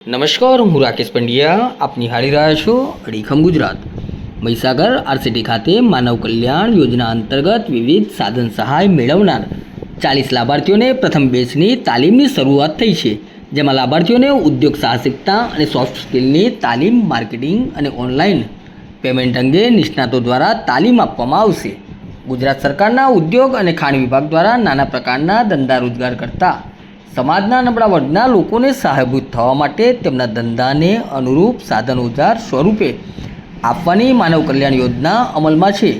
નમસ્કાર, હું રાકેશ પંડ્યા. આપ નિહાળી રહ્યા છો અડીખમ ગુજરાત. મહીસાગર આરસીટી ખાતે માનવ કલ્યાણ યોજના અંતર્ગત વિવિધ સાધન સહાય મેળવનાર ચાલીસ લાભાર્થીઓને પ્રથમ બેચની તાલીમની શરૂઆત થઈ છે, જેમાં લાભાર્થીઓને ઉદ્યોગ સાહસિકતા અને સોફ્ટ સ્કિલની તાલીમ, માર્કેટિંગ અને ઓનલાઈન પેમેન્ટ અંગે નિષ્ણાતો દ્વારા તાલીમ આપવામાં આવશે. ગુજરાત સરકારના ઉદ્યોગ અને ખાણ વિભાગ દ્વારા નાના પ્રકારના ધંધા રોજગાર કરતા સમાજના નબળા વર્ગના લોકોને સહાયભૂત થવા માટે તેમના ધંધાને અનુરૂપ સાધન ઉધાર સ્વરૂપે આપવાની માનવ કલ્યાણ યોજના અમલમાં છે.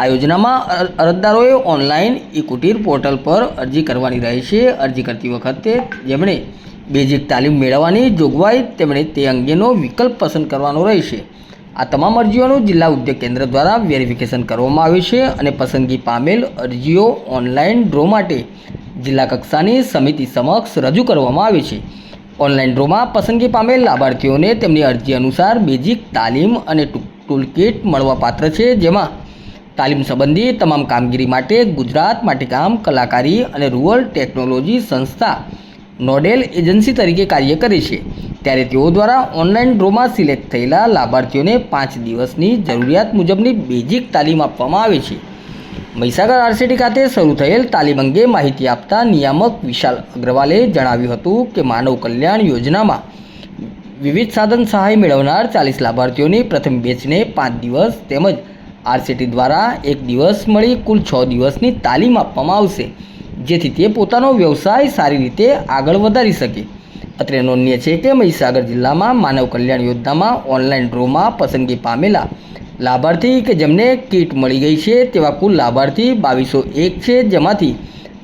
આ યોજનામાં અર- અરજદારોએ ઓનલાઈન ઈ કુટીર પોર્ટલ પર અરજી કરવાની રહે છે. અરજી કરતી વખતે જેમણે બેઝિક તાલીમ મેળવવાની જોગવાઈ તેમણે તે અંગેનો વિકલ્પ પસંદ કરવાનો રહેશે આ તમામ અરજીઓનું જિલ્લા ઉદ્યોગ કેન્દ્ર દ્વારા વેરિફિકેશન કરવામાં આવે છે અને પસંદગી પામેલ અરજીઓ ઓનલાઈન ડ્રો માટે જિલ્લા કક્ષાની સમિતિ સમક્ષ રજૂ કરવામાં આવે છે. ઓનલાઈન ડ્રોમાં પસંદગી પામેલ લાભાર્થીઓને તેમની અરજી અનુસાર બેઝિક તાલીમ અને ટૂલકિટ મળવાપાત્ર છે જેમાં તાલીમ સંબંધી તમામ કામગીરી માટે ગુજરાત માટીકામ કલાકારી અને રૂરલ ટેકનોલોજી સંસ્થા નોડેલ એજન્સી તરીકે કાર્ય કરે છે. ત્યારે તેઓ દ્વારા ઓનલાઈન ડ્રોમાં સિલેક્ટ થયેલા લાભાર્થીઓને પાંચ દિવસની જરૂરિયાત મુજબની બેઝિક તાલીમ આપવામાં આવે છે. મહીસાગર આરસીટી ખાતે શરૂ થયેલ તાલીમ અંગે માહિતી આપતા નિયામક વિશાલ અગ્રવાલે જણાવ્યું હતું કે માનવ કલ્યાણ યોજનામાં વિવિધ સાધન સહાય મેળવનાર ચાલીસ લાભાર્થીઓની પ્રથમ બેચને પાંચ દિવસ તેમજ આરસીટી દ્વારા એક દિવસ મળી કુલ છ દિવસની તાલીમ આપવામાં આવશે. જેથી તે પોતાનો વ્યવસાય સારી રીતે આગળ વધારી શકે. અત્રે નોંધનીય છે કે મહીસાગર જિલ્લામાં માનવ કલ્યાણ યોજનામાં ઓનલાઈન ડ્રોમાં પસંદગી પામેલા લાભાર્થી કે જેમને કીટ મળી ગઈ છે તેવા કુલ લાભાર્થી બાવીસો એક છે. જેમાંથી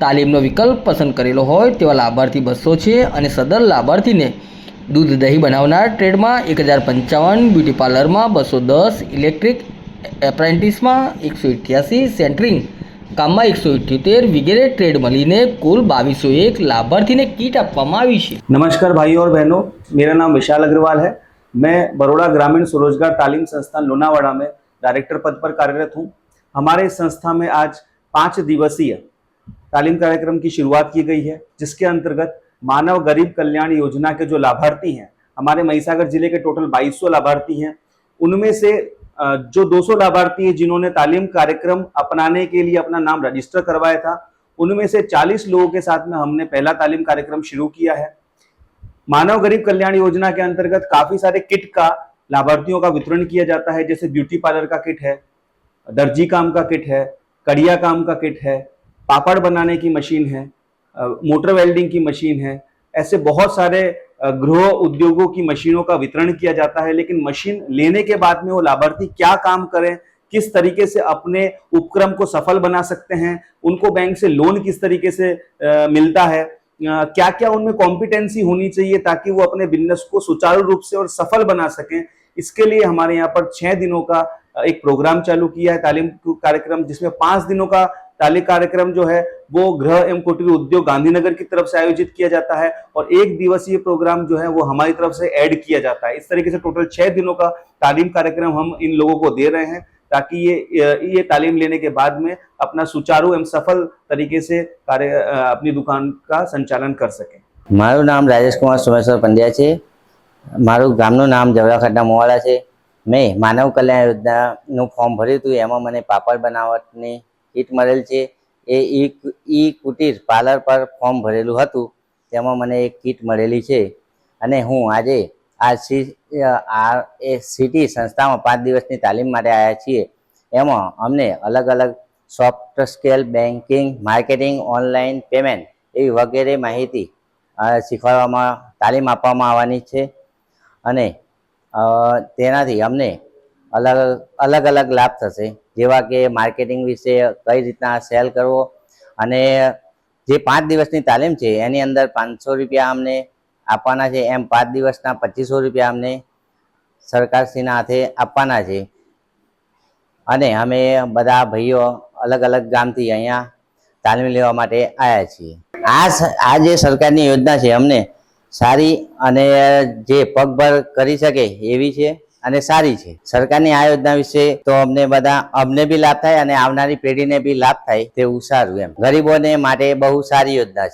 તાલીમનો વિકલ્પ પસંદ કરેલો હોય તેવા લાભાર્થી બસો છે અને સદર લાભાર્થીને દૂધ દહીં બનાવનાર ટ્રેડમાં એક હજાર પંચાવન, બ્યુટી પાર્લરમાં બસો દસ, ઇલેક્ટ્રિક એપ્રેન્ટિસમાં એકસો અઠ્યાસી સેન્ટરિંગ કામમાં એકસો ઇઠ્યોતેર વગેરે ટ્રેડ મળીને કુલ બાવીસો એક લાભાર્થીને કીટ આપવામાં આવી છે. નમસ્કાર ભાઈઓ ઓર બહેનો, મેરા નામ વિશાલ અગ્રવાલ હૈ. मैं बड़ौदा ग्रामीण स्वरोजगार तालीम संस्थान लोनावाड़ा में डायरेक्टर पद पर कार्यरत हूँ। हमारे इस संस्था में आज पाँच दिवसीय तालीम कार्यक्रम की शुरुआत की गई है, जिसके अंतर्गत मानव गरीब कल्याण योजना के जो लाभार्थी हैं, हमारे महिसागर ज़िले के टोटल 2200 लाभार्थी हैं। उनमें से जो 200 लाभार्थी हैं, जिन्होंने तालीम कार्यक्रम अपनाने के लिए अपना नाम रजिस्टर करवाया था, उनमें से 40 लोगों के साथ में हमने पहला तालीम कार्यक्रम शुरू किया है। मानव गरीब कल्याण योजना के अंतर्गत काफ़ी सारे किट का लाभार्थियों का वितरण किया जाता है जैसे ब्यूटी पार्लर का किट है दर्जी काम का किट है कड़िया काम का किट है पापड़ बनाने की मशीन है मोटर वेल्डिंग की मशीन है ऐसे बहुत सारे गृह उद्योगों की मशीनों का वितरण किया जाता है लेकिन मशीन लेने के बाद में वो लाभार्थी क्या काम करें किस तरीके से अपने उपक्रम को सफल बना सकते हैं उनको बैंक से लोन किस तरीके से अ, मिलता है क्या क्या उनमें कॉम्पिटेंसी होनी चाहिए ताकि वो अपने बिज़नेस को सुचारू रूप से और सफल बना सकें? इसके लिए हमारे यहाँ पर छह दिनों का एक प्रोग्राम चालू किया है, तालीम कार्यक्रम, जिसमें पाँच दिनों का तालीम कार्यक्रम जो है, वो गृह एवं कुटीर उद्योग गांधीनगर की तरफ़ से आयोजित किया जाता है और एक दिवसीय प्रोग्राम जो है, वो हमारी तरफ़ से ऐड किया जाता है। इस तरीके से टोटल छह दिनों का तालीम कार्यक्रम हम इन लोगों को दे रहे हैं। ताकि ये ये तालीम लेने के बाद में अपना सुचारू एवं सफल तरीके से कार्य अ, अपनी दुकान का संचालन कर सकें મારું નામ રાજેશકુમાર સોમેશ્વર પંડ્યા છે મારું ગામનું નામ જવરાખડના મોવાડા છે મેં માનવ કલ્યાણ યોજનાનું ફોર્મ ભર્યું હતું એમાં મને પાપડ બનાવટની કીટ મળેલ છે એ ઈ ઈ કુટીર પાર્લર પર ફોર્મ ભરેલું હતું તેમાં મને એક કીટ મળેલી છે અને હું આજે આ સી આ એ સિટી સંસ્થામાં પાંચ દિવસની તાલીમ માટે આવ્યા છીએ. એમાં અમને અલગ અલગ soft skill banking marketing online payment એવી વગેરે માહિતી શીખવાડવામાં, તાલીમ આપવામાં આવવાની છે. અને તેનાથી અમને અલગ અલગ અલગ લાભ થશે. જેવા કે માર્કેટિંગ વિશે કઈ રીતના સેલ કરવો અને જે પાંચ દિવસની તાલીમ છે એની અંદર પાંચસો રૂપિયા અમને આપવાના છે. એમ પાંચ દિવસના પચીસો રૂપિયા અમને સરકારશ્રીના હાથે આપવાના છે. અને અમે બધા ભાઈઓ અલગ અલગ ગામથી અહીંયા તાલીમ લેવા માટે આવ્યા છીએ. આ આ જે સરકારની યોજના છે અમને સારી અને જે પગભર કરી શકે એવી છે અને સારી છે. સરકારની આ યોજના વિશે તો અમને બધા, અમને બી લાભ થાય અને આવનારી પેઢીને બી લાભ થાય તેવું સારું એમ. ગરીબોને માટે બહુ સારી યોજના છે.